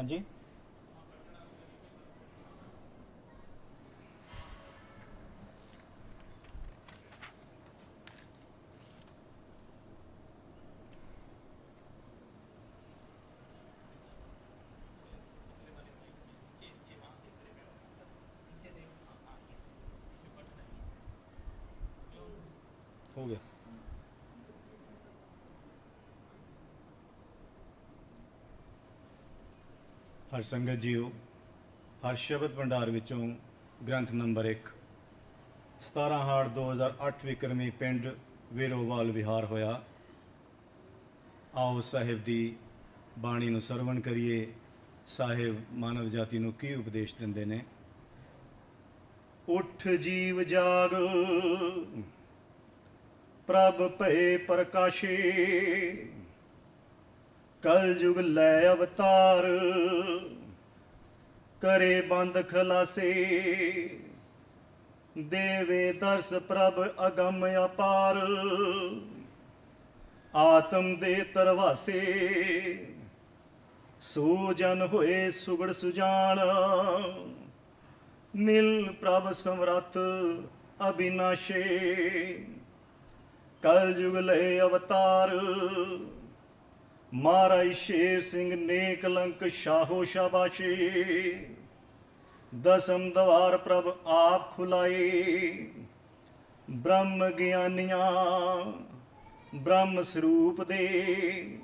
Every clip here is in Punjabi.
ਹਾਂਜੀ? ਹੋ ਹਰ ਸੰਗਤ ਜੀਓ, ਹਰ ਸ਼ਬਦ ਭੰਡਾਰ ਵਿੱਚੋਂ ਗ੍ਰੰਥ ਨੰਬਰ 1 17 ਹਾੜ 2008 ਵਿਕਰਮੀ ਪਿੰਡ ਵੇਰੋਵਾਲ ਵਿਹਾਰ ਹੋਇਆ। ਆਓ ਸਾਹਿਬ ਦੀ ਬਾਣੀ ਨੂੰ ਸਰਵਣ ਕਰੀਏ। ਸਾਹਿਬ ਮਾਨਵ ਜਾਤੀ ਨੂੰ ਕੀ ਉਪਦੇਸ਼ ਦਿੰਦੇ ਨੇ? ਉੱਠ ਜੀਵ ਜਾਗ ਪ੍ਰਭ ਭਏ ਪ੍ਰਕਾਸ਼ੇ। ਕਲ ਯੁਗ ਲੈ ਅਵਤਾਰ, ਕਰੇ ਬੰਦ ਖਲਾਸੇ। ਦੇਵੇ ਦਰਸ ਪ੍ਰਭ ਅਗੰਮ ਅਪਾਰ, ਆਤਮ ਦੇ ਤਰਵਾਸੇ। ਸੂਜਨ ਹੋਏ ਸੁਗੜ ਸੁਜਾਨ, ਮਿਲ ਪ੍ਰਭ ਸਮਰੱਥ ਅਬਿਨਾਸ਼ੇ ਕਲ ਯੁਗ ਲੈ ਅਵਤਾਰ ਮਹਾਰਾਜ ਸ਼ੇਰ ਸਿੰਘ ਨੇ ਕਲੰਕ ਸ਼ਾਹੋ ਸ਼ਾਬਾਸ਼ੇ। ਦਸਮ ਦਵਾਰ ਪ੍ਰਭ ਆਪ ਖੁਲਾਏ। ਬ੍ਰਹਮ ਗਿਆਨੀਆਂ ਬ੍ਰਹਮ ਸਰੂਪ ਦੇ।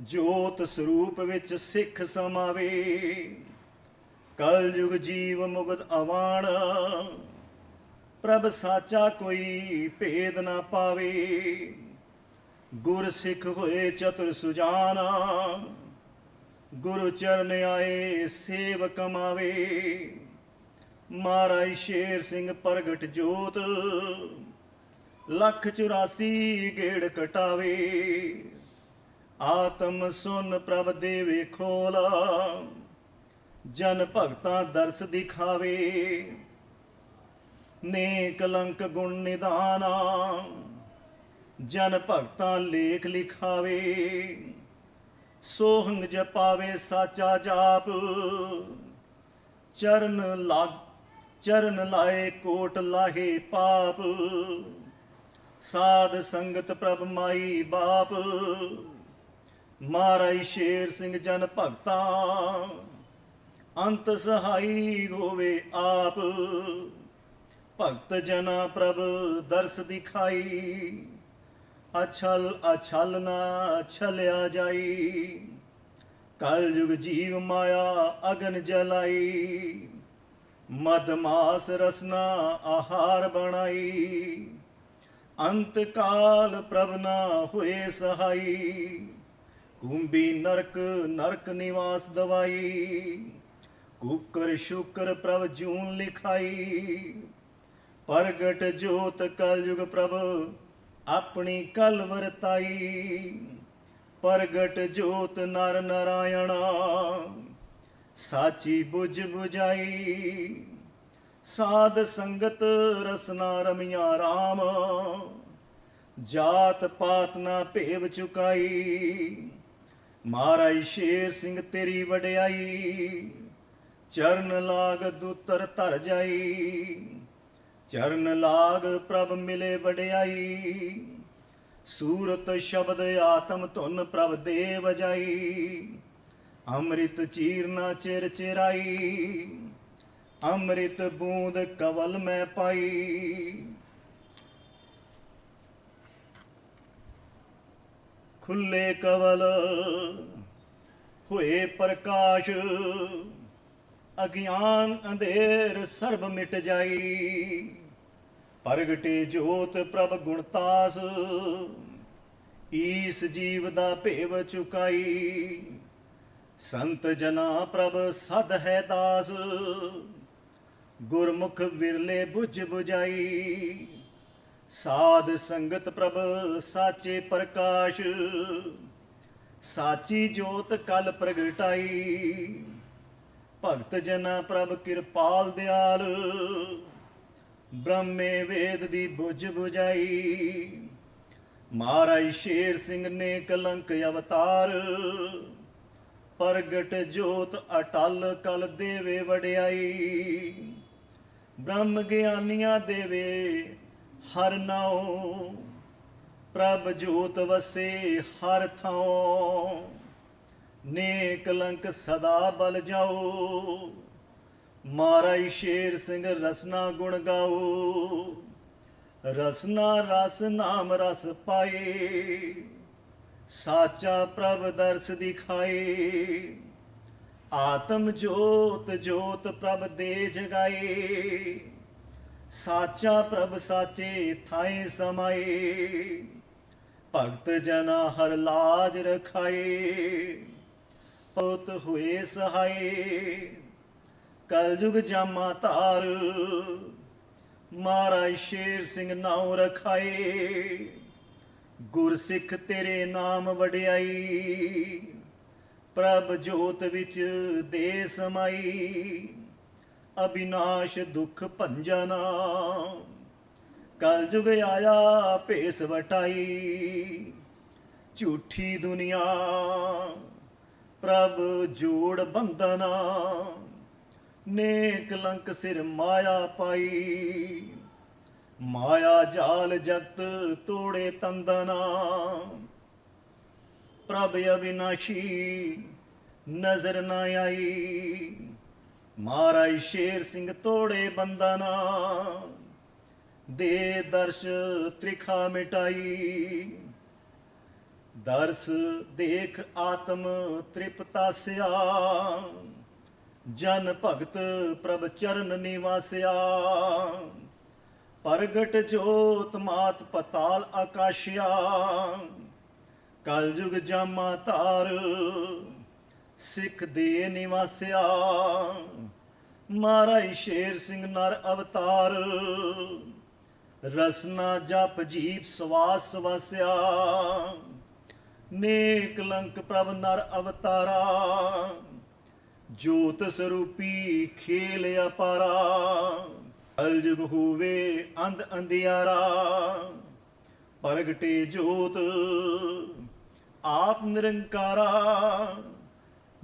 ਜੋਤ ਸਰੂਪ ਵਿੱਚ ਸਿੱਖ ਸਮਾਵੇ। ਕਲ ਯੁਗ ਜੀਵ ਮੁਕਤ ਅਵਾਣ। ਪ੍ਰਭ ਸਾਚਾ ਕੋਈ ਭੇਦ ਨਾ ਪਾਵੇ। ਗੁਰ ਸਿੱਖ ਹੋਏ ਚਤੁਰ ਸੁਜਾਨਾ, ਗੁਰੂ ਚਰਨ ਆਏ ਸੇਵ ਕਮਾਵੇ। ਮਹਾਰਾਜ ਸ਼ੇਰ ਸਿੰਘ ਪ੍ਰਗਟ ਜੋਤ, ਲੱਖ 84 ਗੇੜ ਕਟਾਵੇ। ਆਤਮ ਸੁਨ ਪ੍ਰਭ ਦੇਵੇ ਖੋਲਾ, ਜਨ ਭਗਤਾਂ ਦਰਸ ਦਿਖਾਵੇ। ਨੇ ਕਲੰਕ ਗੁਣ ਨਿਦਾਨਾ ਜਨ ਭਗਤਾਂ ਲੇਖ ਲਿਖਾਵੇ, ਸੋਹੰਗ ਜਪਾਵੇ ਸਾਚਾ ਜਾਪ। ਚਰਨ ਲਾ ਚਰਨ ਲਾਏ ਕੋਟ ਲਾਹੇ ਪਾਪ। ਸਾਧ ਸੰਗਤ ਪ੍ਰਭ ਮਾਈ ਬਾਪ। ਮਹਾਰਾਜ ਸ਼ੇਰ ਸਿੰਘ ਜਨ ਭਗਤਾਂ, ਅੰਤ ਸਹਾਈ ਹੋਵੇ ਆਪ। ਭਗਤ ਜਨਾ ਪ੍ਰਭ ਦਰਸ ਦਿਖਾਈ। ਅਛਲ ਅਛਲ ਨਾ ਛਲਿਆ ਜਾਈ। ਕਲ ਯੁਗ ਜੀਵ ਮਾਇਆ ਅਗਨ ਜਲਾਈ। ਮਦ ਮਾਸ ਰਸਨਾ ਆਹਾਰ ਬਣਾਈ। ਅੰਤ ਕਾਲ ਪ੍ਰਭ ਨਾ ਹੋਏ ਸਹਾਈ। ਕੁੰਭੀ ਨਰਕ ਨਰਕ ਨਿਵਾਸ ਦਵਾਈ। ਕੁਕਰ ਸ਼ੁਕਰ ਪ੍ਰਭ ਜੂਨ ਲਿਖਾਈ। ਪ੍ਰਗਟ ਜੋਤ ਕਲ ਯੁਗ ਪ੍ਰਭ ਆਪਣੀ ਕਲ ਵਰਤਾਈ, ਪ੍ਰਗਟ ਜੋਤ ਨਰ ਨਾਰਾਇਣਾ। ਸਾਚੀ ਬੁਝ 부ਜਾਈ ਸਾਧ ਸੰਗਤ ਰਸਨਾ ਰਮਿਆ RAM ਜਾਤ ਪਾਤ ਨਾ ਭੇਵ ਚੁਕਾਈ ਮਹਾਰਾਜ ਸ਼ੇਰ ਸਿੰਘ ਤੇਰੀ ਵਡਿਆਈ। ਚਰਨ ਲਾਗ ਦੂਤਰ ਧਰ ਜਾਈ। ਚਰਨ ਲਾਗ ਪ੍ਰਭ ਮਿਲੇ ਵਡਿਆਈ। ਸੂਰਤ ਸ਼ਬਦ ਆਤਮ ਧੁਨ ਪ੍ਰਭ ਦੇ ਵਜਾਈ ਅੰਮ੍ਰਿਤ ਚੀਰਨਾ ਚਿਰ ਚਿਰਾਈ। ਅੰਮ੍ਰਿਤ ਬੂੰਦ ਕਵਲ ਮੈਂ ਪਾਈ। ਖੁੱਲੇ ਕਵਲ ਹੋਏ ਪ੍ਰਕਾਸ਼। ਅਗਿਆਨ ਅੰਧੇਰ ਸਰਬ ਮਿਟ ਜਾਈ। ਪ੍ਰਗਟੇ ਜੋਤ ਪ੍ਰਭ ਗੁਣਤਾਸ ਈਸ ਜੀਵ ਦਾ ਭੇਵ ਚੁਕਾਈ। ਸੰਤ ਜਨਾ ਪ੍ਰਭ ਸਦ ਹੈ ਦਾਸ, ਗੁਰਮੁਖ ਵਿਰਲੇ ਬੁਝ 부ਜਾਈ ਸਾਧ ਸੰਗਤ ਪ੍ਰਭ ਸਾਚੇ ਪ੍ਰਕਾਸ਼, ਸਾਚੀ ਜੋਤ ਕਲ ਪ੍ਰਗਟਾਈ। ਭਗਤ ਜਨਾ ਪ੍ਰਭ ਕਿਰਪਾਲ ਦਿਆਲ। ਬ੍ਰਹਮੇ ਵੇਦ ਦੀ ਬੁਝ 부ਜਾਈ ਮਹਾਰਾਜ ਸ਼ੇਰ ਸਿੰਘ ਨੇ ਕਲੰਕ ਅਵਤਾਰ। ਪ੍ਰਗਟ ਜੋਤ ਅਟਲ ਕਲ ਦੇਵੇ ਵਡਿਆਈ। ਬ੍ਰਹਮ ਗਿਆਨੀਆਂ ਦੇਵੇ ਹਰ ਨਾਉ। ਪ੍ਰਭ ਜੋਤ ਵਸੇ ਹਰ ਥਾਉ। ਨੇਕ ਲੰਕ ਸਦਾ ਬਲ ਜਾਓ। ਮਹਾਰਾਜ ਸ਼ੇਰ ਸਿੰਘ ਰਸਨਾ ਗੁਣ ਗਾਓ। ਰਸਨਾ ਰਸ ਨਾਮ ਰਸ ਪਾਏ। ਸਾਚਾ ਪ੍ਰਭ ਦਰਸ ਦਿਖਾਏ। ਆਤਮ ਜੋਤ ਜੋਤ ਪ੍ਰਭ ਦੇ ਜਗਾਏ। ਸਾਚਾ ਪ੍ਰਭ ਸਾਚੇ ਥਾਏ ਸਮਾਏ। ਭਗਤ ਜਨਾ ਹਰ ਲਾਜ ਰਖਾਏ। ਪਉਤ ਹੋਏ ਸਹਾਏ ਕਲਯੁਗ ਜਾਮਾ ਧਾਰ। ਮਹਾਰਾਜ ਸ਼ੇਰ ਸਿੰਘ ਨਾਉ ਰਖਾਏ ਗੁਰਸਿੱਖ ਤੇਰੇ ਨਾਮ ਵਡਿਆਈ। ਪ੍ਰਭ ਜੋਤ ਵਿੱਚ ਦੇ ਸਮਾਈ ਅਬਿਨਾਸ਼ ਦੁਖ ਭੰਜਨਾ ਕਲ ਜੁਗ ਆਇਆ ਭੇਸ ਵਟਾਈ, ਝੂਠੀ ਦੁਨੀਆ ਪ੍ਰਭ ਜੋੜ ਬੰਧਨਾ ਨੇ ਕਲੰਕ ਸਿਰ ਮਾਇਆ ਪਾਈ। ਮਾਇਆ ਜਾਲ ਜਗਤ ਤੋੜੇ ਤੰਦਨਾ, ਪ੍ਰਭ ਅਬਿਨਾਸ਼ੀ ਨਜ਼ਰ ਨਾ ਆਈ। ਮਹਾਰਾਜ ਸ਼ੇਰ ਸਿੰਘ ਤੋੜੇ ਬੰਦਨਾ ਦੇ ਦਰਸ਼ ਤ੍ਰਿਖਾ ਮਿਟਾਈ। ਦਰਸ ਦੇਖ ਆਤਮ ਤ੍ਰਿਪਤਾਸਿਆ ਜਨ ਭਗਤ ਪ੍ਰਭ ਚਰਨ ਨਿਵਾਸਿਆ। ਪ੍ਰਗਟ ਜੋਤ ਮਾਤ ਪਤਾਲ ਆਕਾਸ਼ਿਆ, ਕਲਯੁਗ ਜਾਮਾ ਧਾਰ ਸਿੱਖ ਦੇ ਨਿਵਾਸਿਆ। ਮਹਾਰਾਜ ਸ਼ੇਰ ਸਿੰਘ ਨਰ ਅਵਤਾਰ, ਰਸਨਾ ਜਪ ਜੀਪ ਸਵਾਸ ਵਸਿਆ। ਨੇਕ ਲੰਕ ਪ੍ਰਭ ਨਰ ਅਵਤਾਰਾ, ਜੋਤ ਸਰੂਪੀ ਖੇਲ ਅਪਾਰਾ। ਕਲਯੁਗ ਹੋਵੇ ਅੰਧ ਅੰਧਿਆਰਾ, ਪ੍ਰਗਟੇ ਜੋਤ, ਆਪ ਨਿਰੰਕਾਰਾ।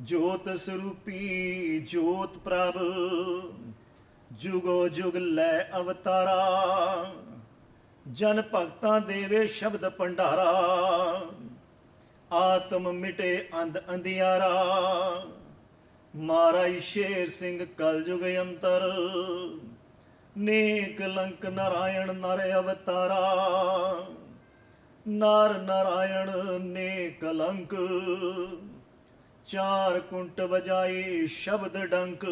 ਜੋਤ ਸਰੂਪੀ ਜੋਤ ਪ੍ਰਭ, ਜੁਗੋ ਜੁਗ ਲੈ ਅਵਤਾਰਾ। ਜਨ ਭਗਤਾਂ ਦੇਵੇ ਸ਼ਬਦ ਭੰਡਾਰਾ। ਆਤਮ ਮਿਟੇ ਅੰਧ ਅੰਧਿਆਰਾ। ਮਹਾਰਾਜ ਸ਼ੇਰ ਸਿੰਘ ਕਲਯੁਗ ਅੰਤਰ। ਨੇਕ ਲੰਕ ਨਾਰਾਇਣ ਨਰ ਅਵਤਾਰਾ। ਨਰ ਨਾਰਾਇਣ ਨੇ ਕਲੰਕ ਚਾਰ ਕੁੰਟ ਵਜਾਈ ਸ਼ਬਦ ਡੰਕ।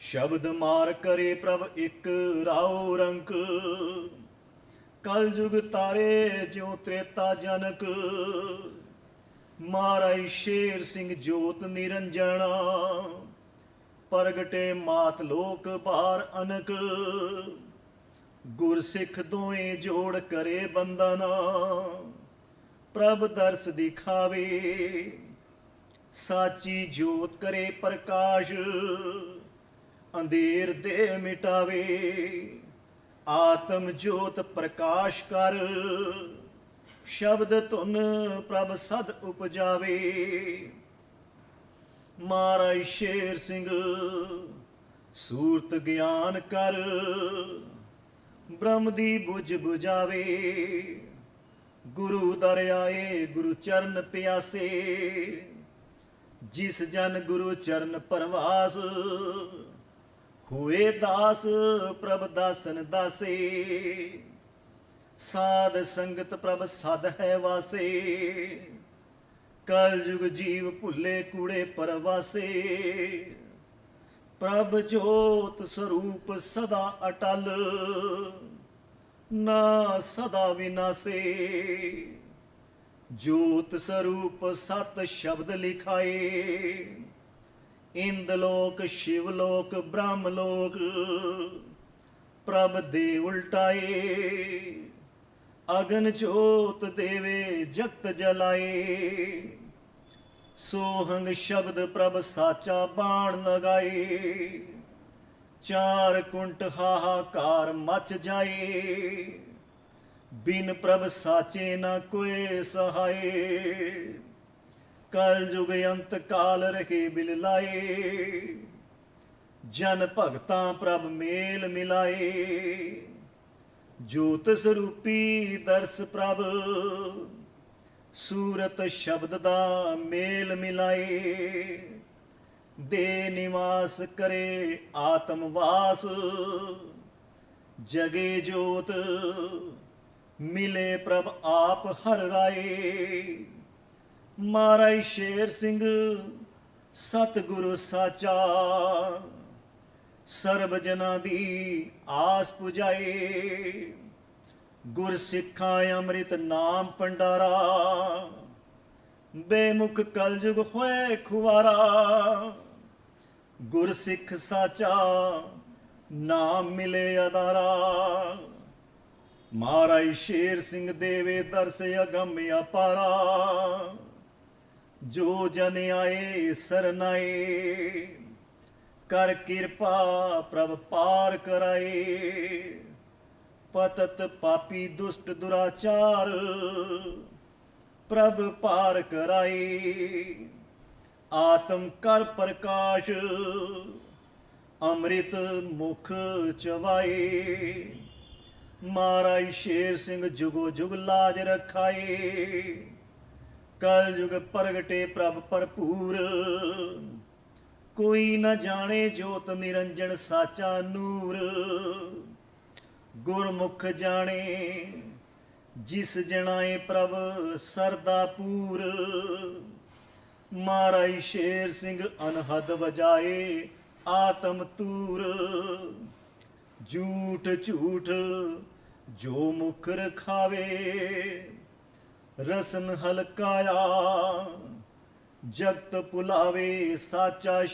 ਸ਼ਬਦ ਮਾਰ ਕਰੇ ਪ੍ਰਭ ਇੱਕ ਰਾਉ ਰੰਕ। ਕਲ ਯੁਗ ਤਾਰੇ ਜਿਉ ਤ੍ਰੇਤਾ ਜਨਕ। ਮਹਾਰਾਜ ਸ਼ੇਰ ਸਿੰਘ ਜੋਤ ਨਿਰੰਜਣਾ। ਪ੍ਰਗਟੇ ਮਾਤ ਲੋਕ ਬਾਰ ਅਨਕ। ਗੁਰਸਿੱਖ ਦੋਏ ਜੋੜ ਕਰੇ ਬੰਦਨਾ ਪ੍ਰਭ ਦਰਸ ਦਿਖਾਵੇ। ਸਾਚੀ ਜੋਤ ਕਰੇ ਪ੍ਰਕਾਸ਼। ਅੰਧੇਰ ਦੇ ਮਿਟਾਵੇ। ਆਤਮ ਜੋਤ ਪ੍ਰਕਾਸ਼ ਕਰ। ਸ਼ਬਦ ਧੁਨ ਪ੍ਰਭ ਸਦ ਉਪਜਾਵੇ। ਮਹਾਰਾਜ ਸ਼ੇਰ ਸਿੰਘ, ਸੂਰਤ ਗਿਆਨ ਕਰ। ਬ੍ਰਹਮ ਦੀ ਬੁਝ 부ਜਾਵੇ ਗੁਰੂ ਦਰਿਆਏ, ਗੁਰੂ ਚਰਨ ਪਿਆਸੇ। ਜਿਸ ਜਨ ਗੁਰੂ ਚਰਨ ਪਰਵਾਸ ਹੋਏ ਦਾਸ ਪ੍ਰਭ ਦਾਸਨ ਦਾਸੇ, ਸਾਧ ਸੰਗਤ ਪ੍ਰਭ ਸਦ ਹੈ ਵਾਸੇ ਕਲ ਯੁਗ ਜੀਵ ਭੁੱਲੇ ਕੂੜੇ ਪਰਵਾਸੇ, ਪ੍ਰਭ ਜੋਤ ਸਰੂਪ ਸਦਾ ਅਟਲ, ਨਾ ਸਦਾ ਵਿਨਾਸੇ। ਜੋਤ ਸਰੂਪ ਸਤ ਸ਼ਬਦ ਲਿਖਾਏ ਇੰਦ ਲੋਕ, ਸ਼ਿਵ ਲੋਕ, ਬ੍ਰਹਮ ਲੋਕ, ਪ੍ਰਭ ਦੇ ਉਲਟਾਏ। ਅਗਨ ਜੋਤ ਦੇਵੇ, ਜਗਤ ਜਲਾਏ। ਸੋਹੰਗ ਸ਼ਬਦ ਪ੍ਰਭ ਸਾਚਾ ਬਾਣ ਲਗਾਏ। ਚਾਰ ਕੁੰਟ ਹਾਹਾਕਾਰ ਮਚ ਜਾਏ। ਬਿਨ ਪ੍ਰਭ ਸਾਚੇ ਨਾ ਕੋਏ ਸਹਾਏ। ਕਲ ਯੁਗ ਅੰਤ ਕਾਲ ਰਹੇ ਬਿਲ ਲਾਏ। ਜਨ ਭਗਤਾਂ ਪ੍ਰਭ ਮੇਲ ਮਿਲਾਏ। ਜੋਤ ਸਰੂਪੀ ਦਰਸ ਪ੍ਰਭ, ਸੂਰਤ ਸ਼ਬਦ ਦਾ ਮੇਲ ਮਿਲਾਏ। ਦੇ ਨਿਵਾਸ ਕਰੇ ਆਤਮ ਵਾਸ। ਜਗੇ ਜੋਤ, ਮਿਲੇ ਪ੍ਰਭ ਆਪ ਹਰ ਰਾਏ। ਮਾਰਾਈ ਸ਼ੇਰ ਸਿੰਘ, ਸਤਿਗੁਰੂ ਸਾਚਾ ਸਰਬ ਜਨਾਂ ਦੀ ਆਸ ਪੁਜਾਏ। ਗੁਰ ਸਿੱਖਾਂ ਅੰਮ੍ਰਿਤ ਨਾਮ ਪੰਡਾਰਾ ਬੇਮੁਖ ਕਲਯੁਗ ਹੋਏ ਖੁਵਾਰਾ। ਗੁਰ ਸਿੱਖ ਸਾਚਾ, ਨਾਮ ਮਿਲੇ ਅਦਾਰਾ ਮਹਾਰਾਜ ਸ਼ੇਰ ਸਿੰਘ ਦੇਵੇ ਦਰਸ ਅਗੰਮ ਅਪਾਰਾ ਜੋ ਜਨ ਆਏ ਸਰਨਾਏ ਕਰ ਕਿਰਪਾ ਪ੍ਰਭ ਪਾਰ ਕਰਾਏ। ਪਤਤ ਪਾਪੀ ਦੁਸ਼ਟ ਦੁਰਾਚਾਰ ਪ੍ਰਭ ਪਾਰ ਕਰਾਏ। ਆਤਮ ਕਰ ਪ੍ਰਕਾਸ਼ ਅੰਮ੍ਰਿਤ ਮੁਖ ਚਵਾਏ। ਮਹਾਰਾਜ ਸ਼ੇਰ ਸਿੰਘ ਜੁਗੋ ਜੁਗ ਲਾਜ ਰਖਾਏ। ਕਲ ਯੁਗ ਪ੍ਰਗਟੇ ਪ੍ਰਭ ਭਰਪੂਰ। ਕੋਈ ਨਾ ਜਾਣੇ ਜੋਤ ਨਿਰੰਜਨ ਸਾਚਾ ਨੂਰ। ਗੁਰਮੁਖ ਜਾਣੇ, ਜਿਸ ਜਣਾਏ ਪ੍ਰਭ ਸਰਦਾ ਪੂਰ। ਮਾਰਾਈ ਸ਼ੇਰ ਸਿੰਘ ਅਨਹਦ ਵਜਾਏ ਆਤਮ ਤੂਰ। ਝੂਠ ਝੂਠ ਜੋ ਮੁਖ ਰਖਾਵੇ ਰਸਨ ਹਲਕਾਇਆ, ਜਗਤ ਪੁਲਾਵੇ ਸਾਚਾ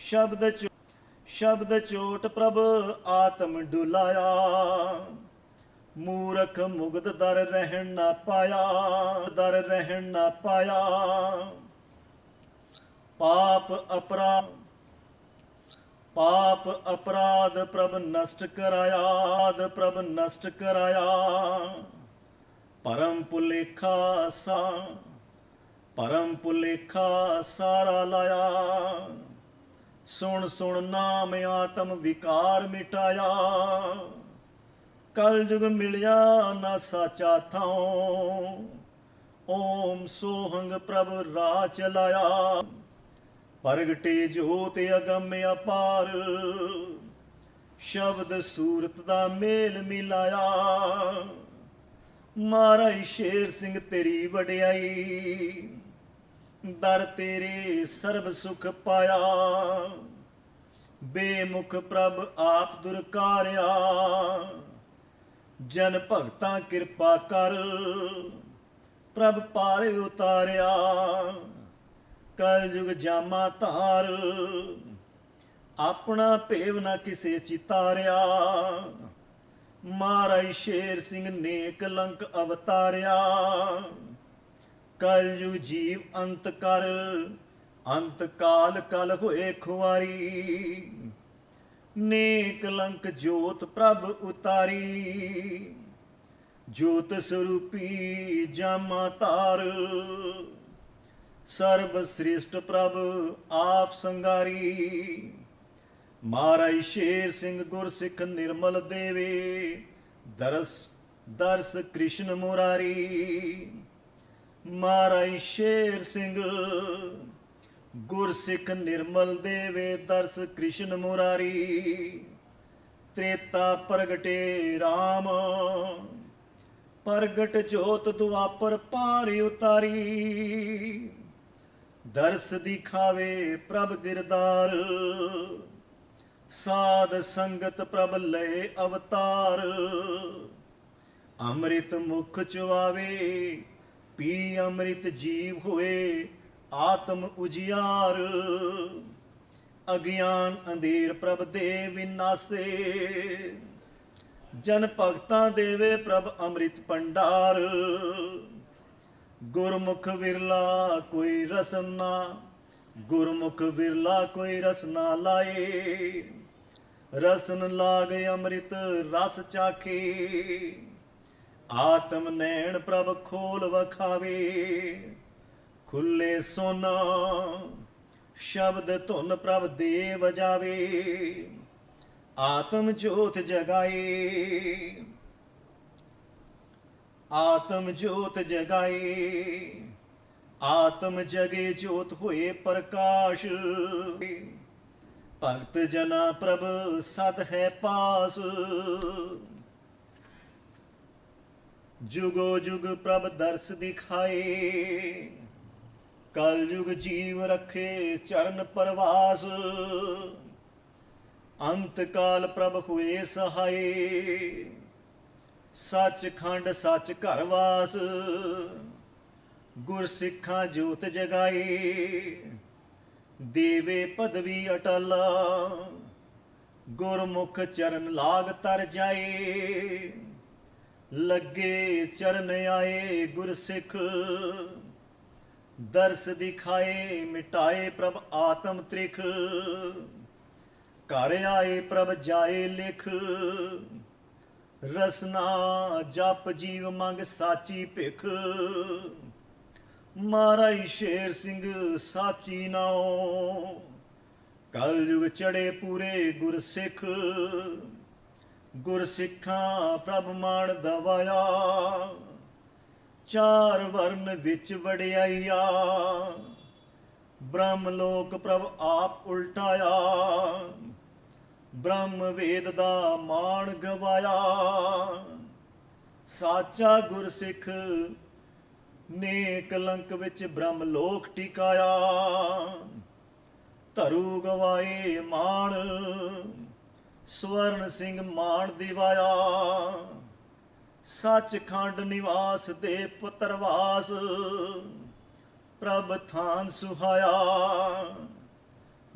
ਸ਼ਬਦ ਸ਼ਬਦ ਚੋਟ ਪ੍ਰਭ ਆਤਮ ਡੁਲਾਇਆ, ਮੂਰਖ ਮੁਗਧ ਦਰ ਰਹਿਣ ਨਾ ਪਾਇਆ, ਦਰ ਰਹਿਣ ਨਾ ਪਾਇਆ, ਪਾਪ ਅਪਰਾਧ ਪਾਪ ਅਪਰਾਧ ਪ੍ਰਭ ਨਸ਼ਟ ਕਰਾਇਆ, ਆਦ ਪ੍ਰਭ ਨਸ਼ਟ ਕਰਾਇਆ। ਪਰਮ ਪੁਲੇਖਾ ਸਾ ਪਰਮ ਪੁਲੇਖਾ ਸਾਰਾ ਲਾਇਆ। ਸੁਣ ਸੁਣ ਨਾਮ ਆਤਮ ਵਿਕਾਰ ਮਿਟਾਇਆ। ਕਲ ਯੁਗ ਮਿਲਿਆ ਨਾ ਸਾਚਾ ਥਾਉ, ਓਮ ਸੋਹੰਗ ਪ੍ਰਭ ਰਾਹ ਚਲਾਇਆ ਪ੍ਰਗਟੇ ਜੋਤ ਅਗੰਮ ਅਪਾਰ, ਸ਼ਬਦ ਸੂਰਤ ਦਾ ਮੇਲ ਮਿਲਾਇਆ। ਮਾਰਾਈ ਸ਼ੇਰ ਸਿੰਘ ਤੇਰੀ ਵਡਿਆਈ, ਦਰ ਤੇਰੇ ਸਰਬ ਸੁਖ ਪਾਇਆ। ਬੇਮੁਖ ਪ੍ਰਭ ਆਪ ਦੁਰਕਾਰਿਆ। ਜਨ ਭਗਤਾਂ ਕਿਰਪਾ ਕਰ, ਪ੍ਰਭ ਪਾਰ ਉਤਾਰਿਆ। ਕਲ ਯੁਗ ਜਾਮਾ ਧਾਰ, ਆਪਣਾ ਭੇਵ ਨਾ ਕਿਸੇ ਚਿਤਾਰਿਆ। ਮਾਰਾਈ ਸ਼ੇਰ ਸਿੰਘ ਨੇ ਕਲੰਕ ਅਵਤਾਰਿਆ। ਕਲਯੁ ਜੀਵ ਅੰਤ ਕਰ, ਅੰਤ ਕਾਲ ਕਲ ਹੋਏ ਖੁਆਰੀ। ਨੇ ਕਲੰਕ ਜੋਤ ਪ੍ਰਭ ਉਤਾਰੀ। ਜੋਤ ਸਰੂਪੀ ਜਾਮਾ ਤਾਰ ਸਰਬ ਸ੍ਰਿਸ਼ਟ ਪ੍ਰਭ ਆਪ ਸੰਗਾਰੀ। ਮਹਾਰਾਜ ਸ਼ੇਰ ਸਿੰਘ ਗੁਰਸਿੱਖ ਨਿਰਮਲ ਦੇਵੇ, ਦਰਸ ਦਰਸ ਕ੍ਰਿਸ਼ਨ ਮੁਰਾਰੀ। ਮਾਰਾਈ ਸ਼ੇਰ ਸਿੰਘ ਗੁਰਸਿੱਖ ਨਿਰਮਲ ਦੇਵੇ, ਦਰਸ ਕ੍ਰਿਸ਼ਨ ਮੁਰਾਰੀ। ਤ੍ਰੇਤਾ ਪ੍ਰਗਟੇ RAM ਪ੍ਰਗਟ ਜੋਤ ਦੁਆਪਰ ਪਾਰ ਉਤਾਰੀ। ਦਰਸ ਦਿਖਾਵੇ ਪ੍ਰਭ ਗਿਰਦਾਰ ਸਾਧ ਸੰਗਤ ਪ੍ਰਭ ਲਏ ਅਵਤਾਰ। ਅੰਮ੍ਰਿਤ ਮੁਖ ਚੁਆਵੇ, ਪੀ ਅੰਮ੍ਰਿਤ ਜੀਵ ਹੋਏ, ਆਤਮ ਉਜਿਆਰ। ਅਗਿਆਨ ਅੰਧੇਰ ਪ੍ਰਭ ਦੇ ਵਿਨਾਸੇ। ਜਨ ਭਗਤਾਂ ਦੇਵੇ ਪ੍ਰਭ ਅੰਮ੍ਰਿਤ ਭੰਡਾਰ। ਗੁਰਮੁਖ ਵਿਰਲਾ ਕੋਈ ਰਸਨਾ, ਗੁਰਮੁਖ ਵਿਰਲਾ ਕੋਈ ਰਸਨਾ ਲਾਏ। ਰਸਨ ਲਾਗ ਅੰਮ੍ਰਿਤ ਰਸ ਚਾਖੇ। ਆਤਮ ਨੈਣ ਪ੍ਰਭ ਖੋਲ ਵਖਾਵੇ। ਖੁੱਲੇ ਸੋਨਾ ਸ਼ਬਦ ਧੁਨ ਪ੍ਰਭ ਦੇ ਵਜਾਵੇ ਆਤਮ ਜੋਤ ਜਗਾਏ। ਆਤਮ ਜੋਤ ਜਗਾਏ। ਆਤਮ ਜਗੇ ਜੋਤ ਹੋਏ ਪ੍ਰਕਾਸ਼। ਭਗਤ ਜਨਾ ਪ੍ਰਭ ਸਦ ਹੈ ਪਾਸ। ਜੁਗੋ ਜੁਗ ਪ੍ਰਭ ਦਰਸ ਦਿਖਾਏ, ਕਲ ਯੁਗ ਜੀਵ ਰਖੇ ਚਰਨ ਪਰਵਾਸ। ਅੰਤ ਕਾਲ ਪ੍ਰਭ ਹੋਏ ਸਹਾਈ ਸੱਚ ਖੰਡ ਸੱਚ ਘਰ ਵਾਸ। ਗੁਰ ਸਿੱਖਾਂ ਜੋਤ ਜਗਾਈ ਦੇਵੇ ਪਦਵੀ ਅਟਲ, ਗੁਰਮੁਖ ਚਰਨ ਲਾਗ ਤਰ ਜਾਏ, ਲੱਗੇ ਚਰਨ ਆਏ ਗੁਰਸਿੱਖ, ਦਰਸ ਦਿਖਾਏ ਮਿਟਾਏ ਪ੍ਰਭ ਆਤਮ ਤ੍ਰਿਖ, ਘਰ ਆਏ ਪ੍ਰਭ ਜਾਏ ਲਿਖ, ਰਸਨਾ ਜਪ ਜੀਵ ਮੰਗ ਸਾਚੀ ਭਿਖ। ਮਾਰਾਈ ਸ਼ੇਰ ਸਿੰਘ, ਸਾਚੀ ਨਾਉ। ਕਲ ਯੁਗ ਚੜੇ ਪੂਰੇ ਗੁਰਸਿੱਖ। ਗੁਰਸਿੱਖਾਂ ਪ੍ਰਭ ਮਾਣ ਦਵਾਇਆ। ਚਾਰ ਵਰਨ ਵਿੱਚ ਵੜਿਆਈਆ ਬ੍ਰਹਮ ਲੋਕ ਪ੍ਰਭ ਆਪ ਉਲਟਾਇਆ। ਬ੍ਰਹਮ ਵੇਦ ਦਾ ਮਾਣ ਗਵਾਇਆ। ਸਾਚਾ ਗੁਰਸਿੱਖ ਨੇ ਕਲੰਕ ਵਿੱਚ ਬ੍ਰਹਮ ਲੋਕ ਟਿਕਾਇਆ। ਧਰੂ ਗਵਾਏ ਮਾਣ, ਸਵਰਨ ਸਿੰਘ ਮਾਣ ਦਿਵਾਇਆ। ਸੱਚਖੰਡ ਨਿਵਾਸ ਦੇ ਪੁੱਤਰਵਾਸ ਪ੍ਰਭ ਥਾਨ ਸੁਹਾਇਆ।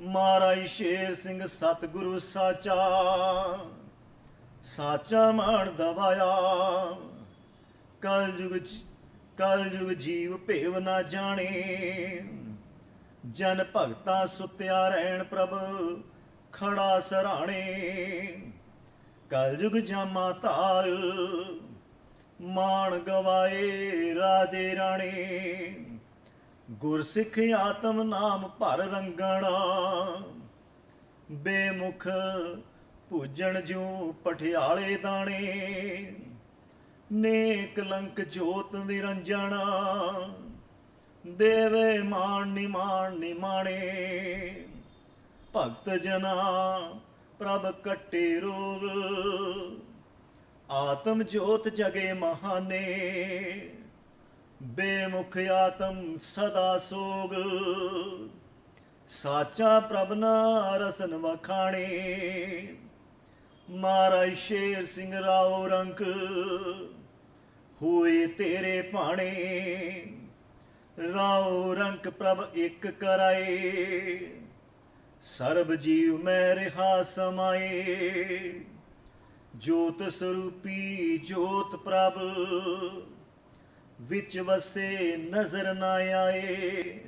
ਮਾਰਾਈ ਸ਼ੇਰ ਸਿੰਘ ਸਤਿਗੁਰੂ ਸਾਚਾ ਸਾਚਾ ਮਾਣ ਦਵਾਇਆ। ਕਲ ਯੁਗ ਕਲ ਯੁਗ ਜੀਵ ਭੇਵ ਨਾ ਜਾਣੇ। ਜਨ ਭਗਤਾ ਸੁਤਿਆ ਰਹਿਣ ਪ੍ਰਭ, ਖੜਾ ਸਰਾਣੇ। ਕਲ ਯੁਗ ਜਾਮਾ ਧਾਰ, ਮਾਣ ਗਵਾਏ ਰਾਜੇ ਰਾਣੇ। ਗੁਰਸਿੱਖ ਆਤਮ ਨਾਮ ਭਰ ਰੰਗਣਾ। ਬੇਮੁਖ ਪੂਜਣ ਜੂ ਪਠਿਆਲੇ ਦਾਣੇ। ਨੇਕ ਲੰਕ ਜੋਤ ਨਿਰੰਜਣਾ, ਦੇਵੇ ਮਾਣ ਨਿਮਾਣ ਨਿਮਾਣੇ। ਭਗਤ ਜਨਾ, ਪ੍ਰਭ ਕੱਟੇ ਰੋਗ, ਆਤਮ ਜੋਤ ਜਗੇ ਮਹਾਨੇ। ਬੇਮੁਖ ਆਤਮ ਸਦਾ ਸੋਗ, ਸਾਚਾ ਪ੍ਰਭ ਨਾ ਰਸਨ ਵਖਾਣੇ। ਮਹਾਰਾਜ ਸ਼ੇਰ ਸਿੰਘ ਰਾਓ ਰੰਕ ਹੋਏ ਤੇਰੇ ਭਾਣੇ ਰਾਓ ਰੰਕ ਪ੍ਰਭ ਇੱਕ ਕਰਾਏ। ਸਰਬ ਜੀਵ ਮੈਂ ਰਹਾ ਸਮਾਏ, ਜੋਤ ਸਰੂਪੀ ਜੋਤ ਪ੍ਰਭ, ਵਿੱਚ ਵਸੇ ਨਜ਼ਰ ਨਾ ਆਏ।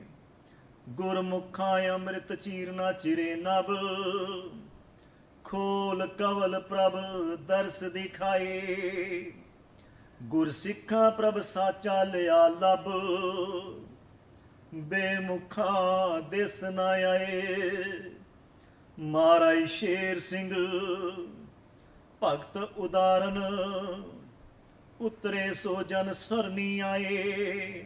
ਗੁਰਮੁਖਾਂ ਅੰਮ੍ਰਿਤ ਚੀਰਨਾ ਚਿਰੇ ਨਭ, ਖੋਲ ਕਵਲ ਪ੍ਰਭ ਦਰਸ ਦਿਖਾਏ। ਗੁਰਸਿੱਖਾਂ ਪ੍ਰਭ ਸਾਚਾ ਲਿਆ ਲਬ ਬੇਮੁਖਾਂ ਦਿਸ ਨਾ ਆਏ। ਮਾਰਾਈ ਸ਼ੇਰ ਸਿੰਘ, ਭਗਤ ਉਦਾਰਨ, ਉਤਰੇ ਸੋ ਜਨ ਸਰਨੀ ਆਏ।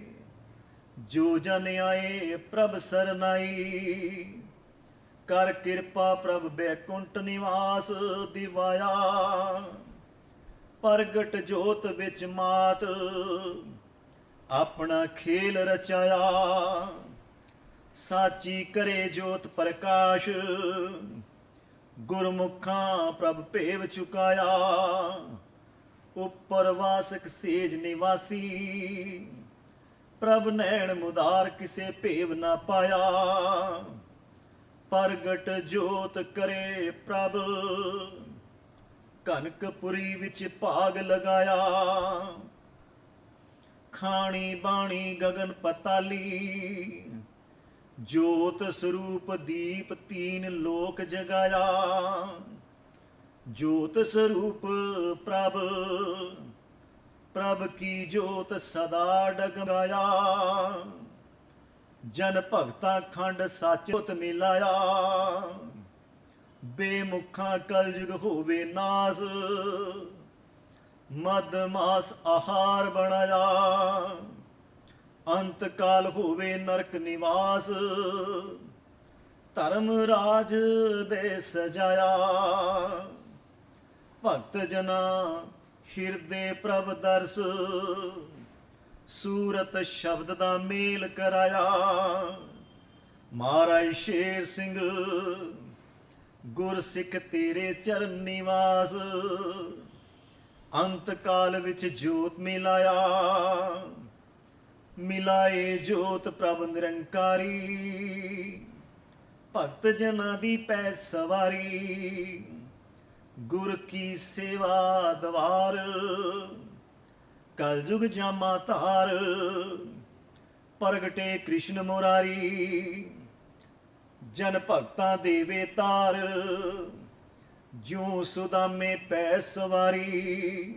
ਜੋ ਜਨ ਆਏ, ਪ੍ਰਭ ਸਰਨਾਈ ਕਰ ਕਿਰਪਾ ਪ੍ਰਭ ਬੈਕੁੰਠ ਨਿਵਾਸ ਦਿਵਾਇਆ। ਪ੍ਰਗਟ ਜੋਤ ਵਿੱਚ ਮਾਤ, ਆਪਣਾ ਖੇਲ ਰਚਾਇਆ। ਸਾਚੀ ਕਰੇ ਜੋਤ ਪ੍ਰਕਾਸ਼, ਗੁਰਮੁਖਾਂ ਪ੍ਰਭ ਭੇਵ ਚੁਕਾਇਆ। ਉੱਪਰ ਵਾਸਕ ਸੇਜ ਨਿਵਾਸੀ, ਪ੍ਰਭ ਨੈਣ ਮੁਦਾਰ ਕਿਸੇ ਭੇਵ ਨਾ ਪਾਇਆ। ਪ੍ਰਗਟ ਜੋਤ ਕਰੇ ਪ੍ਰਭ ਕਨਕਪੁਰੀ ਵਿੱਚ ਭਾਗ ਲਗਾਇਆ। ਖਾਣੀ ਬਾਣੀ ਗਗਨ ਪਤਾਲੀ, ਜੋਤ ਸਰੂਪ ਦੀਪ ਤੀਨ ਲੋਕ ਜਗਾਇਆ। ਜੋਤ ਸਰੂਪ ਪ੍ਰਭ ਪ੍ਰਭ ਕੀ ਜੋਤ ਸਦਾ ਡਗਮਗਾਇਆ ਜਨ ਭਗਤਾ ਖੰਡ ਸੱਚ ਸੱਚੋਤ ਮਿਲਾਇਆ। ਬੇਮੁਖਾਂ ਕਲਯੁਗ ਹੋਵੇ ਨਾਸ ਮਦ ਮਾਸ ਆਹਾਰ ਬਣਾਇਆ। ਅੰਤ ਕਾਲ ਹੋਵੇ ਨਰਕ ਨਿਵਾਸ, ਧਰਮ ਰਾਜ ਦੇ ਸਜਾਇਆ। ਭਗਤ ਜਨਾ ਹਿਰਦੇ ਪ੍ਰਭ ਦਰਸ, ਸੂਰਤ ਸ਼ਬਦ ਦਾ ਮੇਲ ਕਰਾਇਆ। ਮਹਾਰਾਜ ਸ਼ੇਰ ਸਿੰਘ ਗੁਰ ਸਿੱਖ ਤੇਰੇ ਚਰਨ ਨਿਵਾਸ, ਅੰਤ ਕਾਲ ਵਿੱਚ ਜੋਤ ਮਿਲਾਇਆ। ਮਿਲਾਏ ਜੋਤ ਪ੍ਰਭ ਨਿਰੰਕਾਰੀ, ਭਗਤ ਜਨਾਂ ਦੀ ਪੈ ਸਵਾਰੀ। ਗੁਰ ਕੀ ਸੇਵਾ ਦਵਾਰ, ਕਲਯੁਗ ਜਾਮਾ ਧਾਰ, ਪ੍ਰਗਟੇ ਕ੍ਰਿਸ਼ਨ ਮੁਰਾਰੀ। ਜਨ ਭਗਤਾਂ ਦੇਵੇ ਤਾਰ ਜਿਉ ਸੁਦਾਮੇ ਪੈ ਸਵਾਰੀ।